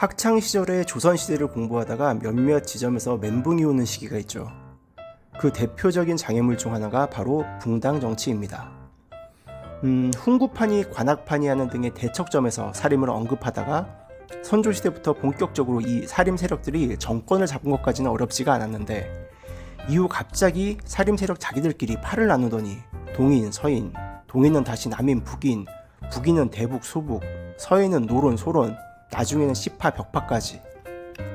학창 시절에 조선 시대를 공부하다가 몇몇 지점에서 멘붕이 오는 시기가 있죠. 그 대표적인 장애물 중 하나가 바로 붕당 정치입니다. 음, 훈구판이 관악판이 하는 등의 대척점에서 살림을 언급하다가 선조 시대부터 본격적으로 이 살림 세력들이 정권을 잡은 것까지는 어렵지가 않았는데 이후 갑자기 살림 세력 자기들끼리 팔을 나누더니 동인, 서인, 동인은 다시 남인, 북인, 북인은 대북, 소북, 서인은 노론, 소론, 나중에는 시파, 벽파까지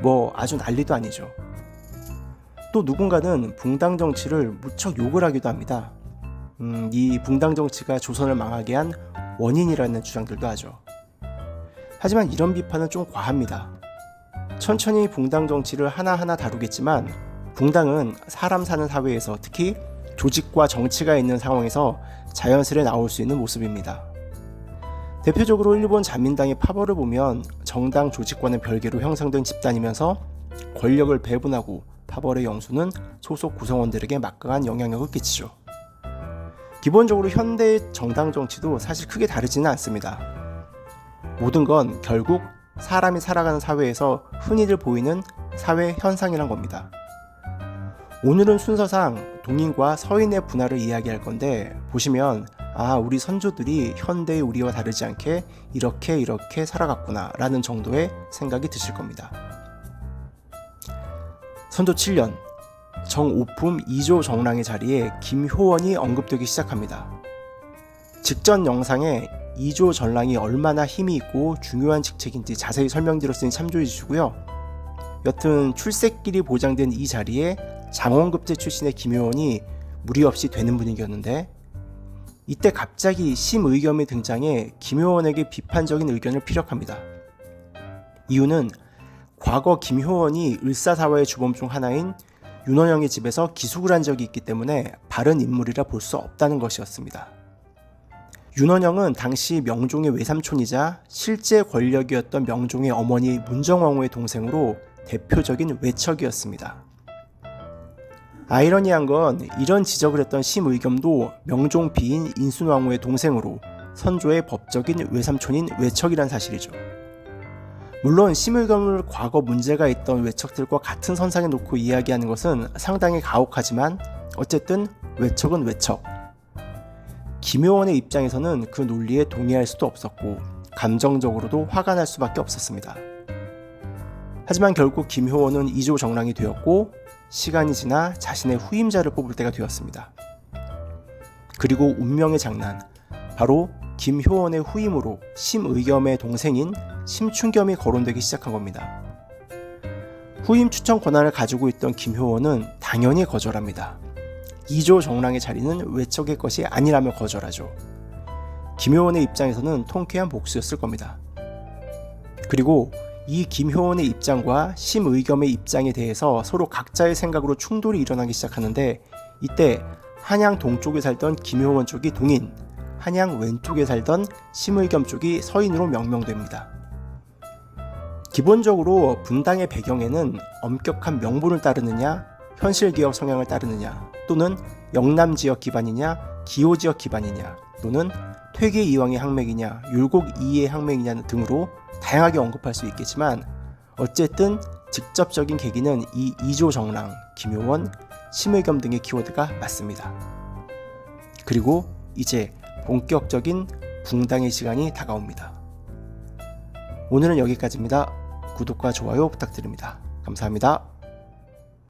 뭐 아주 난리도 아니죠. 또 누군가는 붕당 정치를 무척 욕을 하기도 합니다. 음, 이 붕당 정치가 조선을 망하게 한 원인이라는 주장들도 하죠. 하지만 이런 비판은 좀 과합니다. 천천히 붕당 정치를 하나하나 다루겠지만 붕당은 사람 사는 사회에서 특히 조직과 정치가 있는 상황에서 자연스레 나올 수 있는 모습입니다. 대표적으로 일본 자민당의 파벌을 보면 정당 조직과는 별개로 형성된 집단이면서 권력을 배분하고 파벌의 영수는 소속 구성원들에게 막강한 영향력을 끼치죠. 기본적으로 현대의 정당 정치도 사실 크게 다르지는 않습니다. 모든 건 결국 사람이 살아가는 사회에서 흔히들 보이는 사회 현상이란 겁니다. 오늘은 순서상 동인과 서인의 분화를 이야기할 건데 보시면 아 우리 선조들이 현대의 우리와 다르지 않게 이렇게 이렇게 살아갔구나 라는 정도의 생각이 드실 겁니다. 선조 7년 정오품 2조 정랑의 자리에 김효원이 언급되기 시작합니다. 직전 영상에 2조 전랑이 얼마나 힘이 있고 중요한 직책인지 자세히 설명드렸으니 참조해 주시고요. 여튼 출세길이 보장된 이 자리에 장원급제 출신의 김효원이 무리 없이 되는 분위기였는데 이때 갑자기 심의겸이 등장해 김효원에게 비판적인 의견을 피력합니다. 이유는 과거 김효원이 을사사화의 주범 중 하나인 윤원영의 집에서 기숙을 한 적이 있기 때문에 바른 인물이라 볼 수 없다는 것이었습니다. 윤원영은 당시 명종의 외삼촌이자 실제 권력이었던 명종의 어머니 문정왕후의 동생으로 대표적인 외척이었습니다. 아이러니한 건 이런 지적을 했던 심의겸도 명종 비인 인순왕후의 동생으로 선조의 법적인 외삼촌인 외척이란 사실이죠. 물론 심의겸을 과거 문제가 있던 외척들과 같은 선상에 놓고 이야기하는 것은 상당히 가혹하지만 어쨌든 외척은 외척. 김효원의 입장에서는 그 논리에 동의할 수도 없었고 감정적으로도 화가 날 수밖에 없었습니다. 하지만 결국 김효원은 2조 정랑이 되었고 시간이 지나 자신의 후임자를 뽑을 때가 되었습니다. 그리고 운명의 장난, 바로 김효원의 후임으로 심의겸의 동생인 심춘겸이 거론되기 시작한 겁니다. 후임 추천 권한을 가지고 있던 김효원은 당연히 거절합니다. 2조 정랑의 자리는 외척의 것이 아니라며 거절하죠. 김효원의 입장에서는 통쾌한 복수였을 겁니다. 그리고 이 김효원의 입장과 심의겸의 입장에 대해서 서로 각자의 생각으로 충돌이 일어나기 시작하는데 이때 한양 동쪽에 살던 김효원 쪽이 동인, 한양 왼쪽에 살던 심의겸 쪽이 서인으로 명명됩니다. 기본적으로 분당의 배경에는 엄격한 명분을 따르느냐, 현실개혁 성향을 따르느냐, 또는 영남 지역 기반이냐, 기호 지역 기반이냐, 또는 퇴계 이왕의 항맥이냐, 율곡 이의 항맥이냐 등으로 다양하게 언급할 수 있겠지만 어쨌든 직접적인 계기는 이 이조 정랑, 김효원, 심의겸 등의 키워드가 맞습니다. 그리고 이제 본격적인 붕당의 시간이 다가옵니다. 오늘은 여기까지입니다. 구독과 좋아요 부탁드립니다. 감사합니다.